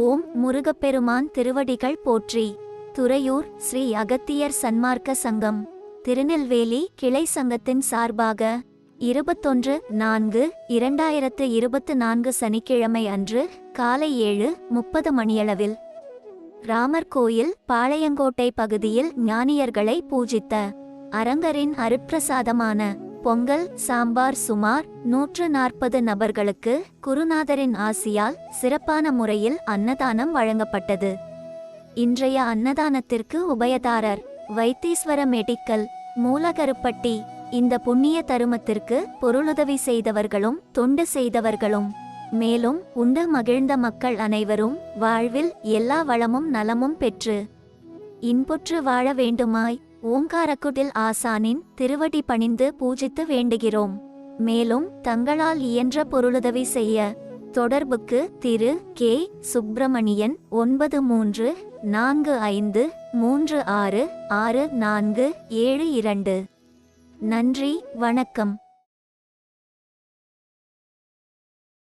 ஓம் முருகப்பெருமான் திருவடிகள் போற்றி. துறையூர் ஸ்ரீ அகத்தியர் சன்மார்க்க சங்கம். திருநெல்வேலி கிளை சங்கத்தின் சார்பாக இருபத்தொன்று நான்கு இரண்டாயிரத்து இருபத்து நான்கு சனிக்கிழமை அன்று காலை ஏழு முப்பது மணியளவில் ராமர் கோயில் பாளையங்கோட்டை பகுதியில் ஞானியர்களை பூஜித்த அரங்கரின் அருட்பிரசாதமான பொங்கல் சாம்பார் சுமார் நூற்று நாற்பது நபர்களுக்கு குருநாதரின் ஆசியால் சிறப்பான முறையில் அன்னதானம் வழங்கப்பட்டது. இன்றைய அன்னதானத்திற்கு உபயதாரர் வைத்தீஸ்வர மெடிக்கல் மூலகருப்பட்டி இந்த புண்ணிய தருமத்திற்கு பொருளுதவி செய்தவர்களும் தொண்டு செய்தவர்களும். மேலும் உண்டு மகிழ்ந்த மக்கள் அனைவரும் வாழ்வில் எல்லா வளமும் நலமும் பெற்று இன்புற்று வாழ வேண்டுமாய் ஓங்காரக்குடில் ஆசானின் திருவடி பணிந்து பூஜித்து வேண்டுகிறோம். மேலும் தங்களால் இயன்ற பொருளுதவி செய்ய தொடர்புக்கு திரு. கே. சுப்பிரமணியன் ஒன்பது மூன்று நான்கு ஐந்து மூன்று ஆறு ஆறு நான்கு ஏழு இரண்டு. நன்றி வணக்கம்.